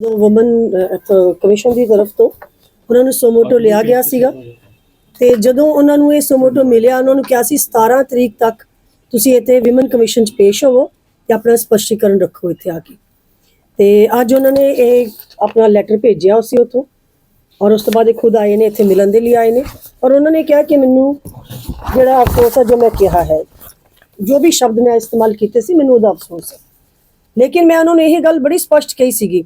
Woman commission ਦੀ ਤਰਫ ਤੋਂ ਉਹਨਾਂ ਨੂੰ ਸੋਮੋਟੋ ਲਿਆ ਗਿਆ ਸੀਗਾ। ਤੇ ਜਦੋਂ ਉਹਨਾਂ ਨੂੰ ਇਹ ਸੋਮੋਟੋ ਮਿਲਿਆ ਉਹਨਾਂ ਨੂੰ ਕਿਹਾ ਸੀ 17 ਤਰੀਕ ਤੱਕ ਤੁਸੀਂ ਇੱਥੇ ਵਿਮਨ ਕਮਿਸ਼ਨ 'ਚ ਪੇਸ਼ ਹੋਵੋ ਤੇ ਆਪਣਾ ਸਪਸ਼ਟੀਕਰਨ ਰੱਖੋ ਇੱਥੇ ਆ ਕੇ। ਤੇ ਅੱਜ ਉਹਨਾਂ ਨੇ ਇਹ ਆਪਣਾ ਲੈਟਰ ਭੇਜਿਆ ਉਸੇ ਉਥੋਂ ਔਰ ਉਸ ਤੋਂ ਬਾਅਦ ਇਹ ਖੁਦ ਆਏ ਨੇ ਇੱਥੇ ਮਿਲਣ ਦੇ ਲਈ ਆਏ ਨੇ। ਔਰ ਉਹਨਾਂ ਨੇ ਕਿਹਾ ਕਿ ਮੈਨੂੰ ਜਿਹੜਾ ਅਫਸੋਸ ਹੈ ਜੋ ਮੈਂ ਕਿਹਾ ਹੈ ਜੋ ਵੀ ਸ਼ਬਦ ਮੈਂ ਇਸਤੇਮਾਲ ਕੀਤੇ ਸੀ ਮੈਨੂੰ ਉਹਦਾ ਅਫਸੋਸ ਹੈ। ਲੇਕਿਨ ਮੈਂ ਉਹਨਾਂ ਨੂੰ ਇਹ ਗੱਲ ਬੜੀ ਸਪਸ਼ਟ ਕਹੀ ਸੀਗੀ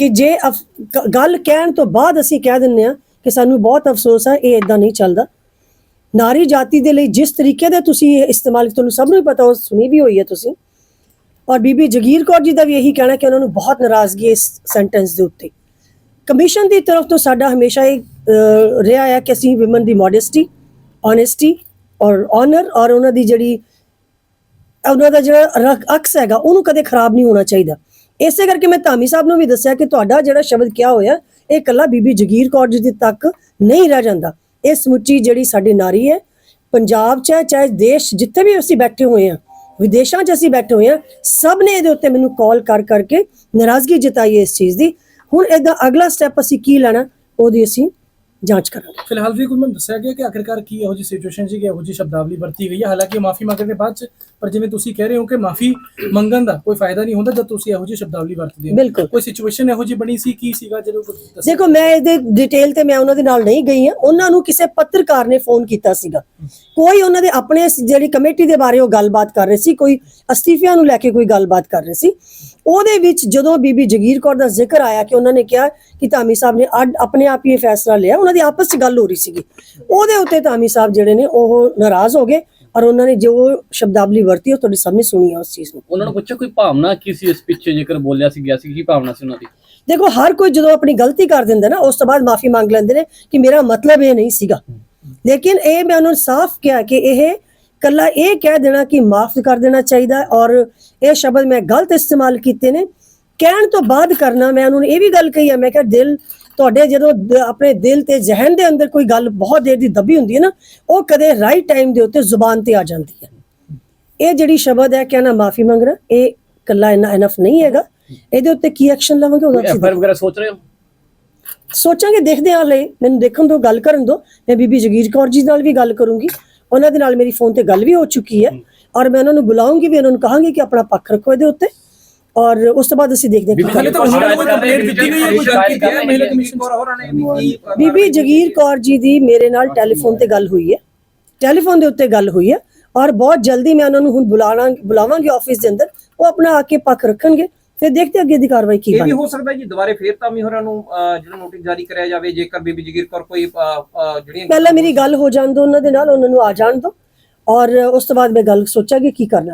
ਕਿ ਜੇ ਅਫ- ਗੱਲ ਕਹਿਣ ਤੋਂ ਬਾਅਦ ਅਸੀਂ ਕਹਿ ਦਿੰਨੇ ਆ ਕਿ ਸਾਨੂੰ ਬਹੁਤ ਅਫਸੋਸ ਆ, ਇਹ ਇਦਾਂ ਨਹੀਂ ਚੱਲਦਾ। ਨਾਰੀ ਜਾਤੀ ਦੇ ਲਈ ਜਿਸ ਤਰੀਕੇ ਦਾ ਤੁਸੀਂ ਇਹ ਇਸਤੇਮਾਲ ਤੁਹਾਨੂੰ ਸਭ ਨੂੰ ਹੀ ਪਤਾ, ਉਹ ਸੁਣੀ ਵੀ ਹੋਈ ਹੈ ਤੁਸੀਂ। ਔਰ ਬੀਬੀ ਜਗੀਰ ਕੌਰ ਜੀ ਦਾ ਵੀ ਇਹੀ ਕਹਿਣਾ ਕਿ ਉਹਨਾਂ ਨੂੰ ਬਹੁਤ ਨਾਰਾਜ਼ਗੀ ਇਸ ਸੈਂਟੈਂਸ ਦੇ ਉੱਤੇ। ਕਮਿਸ਼ਨ ਦੀ ਤਰਫ ਤੋਂ ਸਾਡਾ ਹਮੇਸ਼ਾ ਇਹ ਰਿਹਾ ਹੈ ਕਿ ਅਸੀਂ ਵਿਮਨ ਦੀ ਮੋਡੈਸਟੀ ਓਨੈਸਟੀ ਔਰ ਆਨਰ ਔਰ ਉਹਨਾਂ ਦੀ ਜਿਹੜੀ, ਉਹਨਾਂ ਦਾ ਜਿਹੜਾ ਰਕ- ਅਕਸ ਹੈਗਾ, ਉਹਨੂੰ ਕਦੇ ਖਰਾਬ ਨਹੀਂ ਹੋਣਾ ਚਾਹੀਦਾ। ਇਸੇ ਕਰਕੇ ਮੈਂ ਧਾਮੀ ਸਾਹਿਬ ਨੂੰ ਵੀ ਦੱਸਿਆ ਕਿ ਤੁਹਾਡਾ ਜਿਹੜਾ ਸ਼ਬਦ ਕਿਹਾ ਹੋਇਆ, ਇਹ ਇਕੱਲਾ ਬੀਬੀ ਜਗੀਰ ਕੌਰ ਜੀ ਦੀ ਤੱਕ ਨਹੀਂ ਰਹਿ ਜਾਂਦਾ। ਇਹ ਸਮੁੱਚੀ ਜਿਹੜੀ ਸਾਡੀ ਨਾਰੀ ਹੈ, ਪੰਜਾਬ 'ਚ ਹੈ, ਚਾਹੇ ਦੇਸ਼ ਜਿੱਥੇ ਵੀ ਅਸੀਂ ਬੈਠੇ ਹੋਏ ਆ ਵਿਦੇਸ਼ਾਂ 'ਚ ਅਸੀਂ ਬੈਠੇ ਹੋਏ ਆ ਸਭ ਨੇ ਇਹਦੇ ਉੱਤੇ ਮੈਨੂੰ ਕਾਲ ਕਰ ਕਰਕੇ ਨਾਰਾਜ਼ਗੀ ਜਤਾਈ ਹੈ ਇਸ ਚੀਜ਼ ਦੀ। ਹੁਣ ਇਹਦਾ ਅਗਲਾ ਸਟੈਪ ਅਸੀਂ ਕੀ ਲੈਣਾ, ਉਹਦੀ ਅਸੀਂ ਜਾਂਚ ਕਰਾਂਗੇ। ਫਿਲਹਾਲ ਵੀ ਕੋਈ ਮੈਨੂੰ ਦੱਸਿਆ ਗਿਆ ਕਿ ਆਖਿਰਕਾਰ ਕੀ ਇਹੋ ਜਿਹੀ ਸਿਚੁਏਸ਼ਨ ਸੀ ਕਿ ਇਹੋ ਜਿਹੀ ਸ਼ਬਦਾਵਲੀ ਵਰਤੀ ਗਈ ਹੈ। ਹਾਲਾਂਕਿ ਮਾਫੀ ਮੰਗਣ ਦੇ ਬਾਅਦ ਚ ਪਰ ਜਿਵੇਂ ਤੁਸੀਂ ਕਹਿ ਰਹੇ ਹੋ ਕਿ ਮਾਫੀ ਮੰਗਣ ਦਾ ਕੋਈ ਫਾਇਦਾ ਨਹੀਂ ਹੁੰਦਾ ਜਦ ਤੁਸੀਂ ਇਹੋ ਜਿਹੀ ਸ਼ਬਦਾਵਲੀ ਵਰਤਦੇ ਹੋ। ਬਿਲਕੁਲ। ਕੋਈ ਸਿਚੁਏਸ਼ਨ ਇਹੋ ਜਿਹੀ ਬਣੀ ਸੀ ਕੀ ਸੀਗਾ ਜਦੋਂ ਦੇਖੋ ਮੈਂ ਇਹਦੇ ਡਿਟੇਲ ਤੇ ਮੈਂ ਉਹਨਾਂ ਦੇ ਨਾਲ ਨਹੀਂ ਗਈ ਹਾਂ। ਉਹਨਾਂ ਨੂੰ ਕਿਸੇ ਪੱਤਰਕਾਰ ਨੇ ਫੋਨ ਕੀਤਾ ਸੀਗਾ। ਕੋਈ ਉਹਨਾਂ ਦੇ ਆਪਣੇ ਜਿਹੜੀ ਕਮੇਟੀ ਦੇ ਬਾਰੇ ਉਹ ਗੱਲਬਾਤ ਕਰ ਰਹੇ ਸੀ ਕੋਈ ਅਸਤੀਫਿਆਂ ਨੂੰ ਲੈ ਕੇ ਕੋਈ ਗੱਲਬਾਤ ਕਰ ਰਹੇ ਸੀ। ਉਹਦੇ ਵਿੱਚ ਜਦੋਂ ਬੀਬੀ ਜਗੀਰ ਕੌਰ ਦਾ ਜ਼ਿਕਰ ਆਇਆ ਕਿ ਉਹਨਾਂ ਨੇ ਕਿਹਾ ਕਿ ਧਾਮੀ ਸਾਹਿਬ ਨੇ ਆਪਣੇ ਆਪ ਹੀ ਇਹ ਫੈਸਲਾ ਲਿਆ ਉਹਨਾਂ ਦੀ ਆਪਸ 'ਚ ਗੱਲ ਹੋ ਰਹੀ ਸੀਗੀ। ਉਹਦੇ ਉੱਤੇ ਧਾਮੀ ਸਾਹਿਬ ਜਿਹੜੇ ਨੇ ਉਹ ਨਾਰਾਜ਼ ਹੋ ਗਏ ਔਰ ਉਹਨਾਂ ਨੇ ਜੋ ਸ਼ਬਦਾਵਲੀ ਵਰਤੀ ਉਹ ਤੁਹਾਡੇ ਸਾਹਮਣੇ ਸੁਣੀ ਆ ਉਸ ਚੀਜ਼ ਨੂੰ। ਉਹਨਾਂ ਨੂੰ ਪੁੱਛਿਆ ਕੋਈ ਭਾਵਨਾ ਕੀ ਸੀ ਇਸ ਪਿੱਛੇ ਜੇਕਰ ਬੋਲਿਆ ਸੀ ਗਿਆ ਸੀ ਕੀ ਭਾਵਨਾ ਸੀ ਉਹਨਾਂ ਦੀ? ਦੇਖੋ ਹਰ ਕੋਈ ਜਦੋਂ ਆਪਣੀ ਗਲਤੀ ਕਰ ਦਿੰਦਾ ਨਾ ਉਸ ਤੋਂ ਬਾਅਦ ਮਾਫੀ ਮੰਗ ਲੈਂਦੇ ਨੇ ਕਿ ਮੇਰਾ ਮਤਲਬ ਇਹ ਨਹੀਂ ਸੀਗਾ। ਲੇਕਿਨ ਇਹ ਮੈਂ ਉਹਨਾਂ ਨੂੰ ਸਾਫ਼ ਕਿਹਾ ਕਿ ਇਹ ਕੱਲਾ ਇਹ ਕਹਿ ਦੇਣਾ ਕਿ ਮਾਫ ਕਰ ਦੇਣਾ ਚਾਹੀਦਾ ਔਰ ਇਹ ਸ਼ਬਦ ਮੈਂ ਗਲਤ ਇਸਤੇਮਾਲ ਕੀਤੇ ਨੇ। ਕਹਿਣ ਤੋਂ ਬਾਅਦ ਕਰਨਾ ਮੈਂ ਉਹਨਾਂ ਨੂੰ ਇਹ ਵੀ ਗੱਲ ਕਹੀ ਹੈ ਮੈਂ ਕਿਹਾ ਦਿਲ ਤੁਹਾਡੇ ਜਦੋਂ ਆਪਣੇ ਦਿਲ ਤੇ ਜ਼ਿਹਨ ਦੇ ਅੰਦਰ ਕੋਈ ਗੱਲ ਬਹੁਤ ਦੇਰ ਦੀ ਦੱਬੀ ਹੁੰਦੀ ਹੈ ਨਾ ਉਹ ਕਦੇ ਰਾਈਟ ਟਾਈਮ ਦੇ ਉੱਤੇ ਜ਼ੁਬਾਨ ਤੇ ਆ ਜਾਂਦੀ ਹੈ। ਇਹ ਜਿਹੜੀ ਸ਼ਬਦ ਹੈ ਕਹਿਣਾ ਮਾਫੀ ਮੰਗਣਾ ਇਹ ਕੱਲਾ ਇਨਾ ਇਨਫ ਨਹੀਂ ਹੈਗਾ। ਇਹਦੇ ਉੱਤੇ ਕੀ ਐਕਸ਼ਨ ਲਵਾਂਗੇ ਉਹਦਾ ਐਫਆਰ ਵਗੈਰਾ ਸੋਚ ਰਹੇ ਹੋ? ਸੋਚਾਂਗੇ ਦੇਖਦੇ ਹਾਂ ਹਲੇ। ਮੈਨੂੰ ਦੇਖਣ ਤੋਂ ਗੱਲ ਕਰਨ ਦੋ। ਮੈਂ ਬੀਬੀ ਜਗੀਰ ਕੌਰ ਜੀ ਨਾਲ ਵੀ ਗੱਲ ਕਰੂੰਗੀ। ਉਹਨਾਂ ਦੇ ਨਾਲ ਮੇਰੀ ਫੋਨ ਤੇ ਗੱਲ ਵੀ ਹੋ ਚੁੱਕੀ ਹੈ। ਔਰ ਮੈਂ ਉਹਨਾਂ ਨੂੰ ਬੁਲਾਉਂਗੀ ਵੀ ਉਹਨਾਂ ਨੂੰ ਕਹਾਂਗੀ ਕਿ ਆਪਣਾ ਪੱਖ ਰੱਖੋ ਇਹਦੇ ਉੱਤੇ। ਔਰ ਉਸ ਤੋਂ ਬਾਅਦ ਅਸੀਂ ਦੇਖਦੇ ਹਾਂ ਕੀ ਹਾਲੇ। ਤਾਂ ਉਹਨਾਂ ਨੇ ਕੋਈ ਕੰਪਲੇਂਟ ਦਿੱਤੀ ਗਈ ਹੈ ਕੋਈ ਗੱਲ ਕੀਤੀ ਹੈ ਮਹਿਲਾ ਕਮਿਸ਼ਨ ਬੀਬੀ ਜਗੀਰ ਕੌਰ ਜੀ ਦੀ ਮੇਰੇ ਨਾਲ ਟੈਲੀਫੋਨ ਤੇ ਗੱਲ ਹੋਈ ਹੈ। ਟੈਲੀਫੋਨ ਦੇ ਉੱਤੇ ਗੱਲ ਹੋਈ ਹੈ ਔਰ ਬਹੁਤ ਜਲਦੀ ਮੈਂ ਉਹਨਾਂ ਨੂੰ ਹੁਣ ਬੁਲਾਣਾ ਬੁਲਾਵਾਂਗੀ ਆਫਿਸ ਦੇ ਅੰਦਰ ਉਹ ਆਪਣਾ ਆ ਕੇ ਪੱਖ ਰੱਖਣਗੇ ਫਿਰ ਦੇਖਦੇ ਅੱਗੇ ਦੀ ਕਾਰਵਾਈ ਕੀ ਇਹ ਵੀ ਬਣਦੀ। ਹੋ ਸਕਦਾ ਜੀ ਦੁਬਾਰੇ ਫੇਰ ਤਾਮੀ ਹੋਰਾਂ ਨੂੰ ਜਿਹੜਾ ਨੋਟਿਸ ਜਾਰੀ ਕਰਿਆ ਜਾਵੇ ਜੇਕਰ ਬੀਬੀ ਜਗੀਰ ਕੌਰ ਕੋਈ ਜਿਹੜੀਆਂ ਪਹਿਲਾਂ ਮੇਰੀ ਗੱਲ ਹੋ ਜਾਣ ਦੋ ਉਹਨਾਂ ਦੇ ਨਾਲ ਉਹਨਾਂ ਨੂੰ ਆ ਜਾਣ ਦੋ ਔਰ ਉਸ ਤੋਂ ਬਾਅਦ ਮੈਂ ਗੱਲ ਸੋਚਾਂਗੀ ਕੀ ਕਰਨਾ।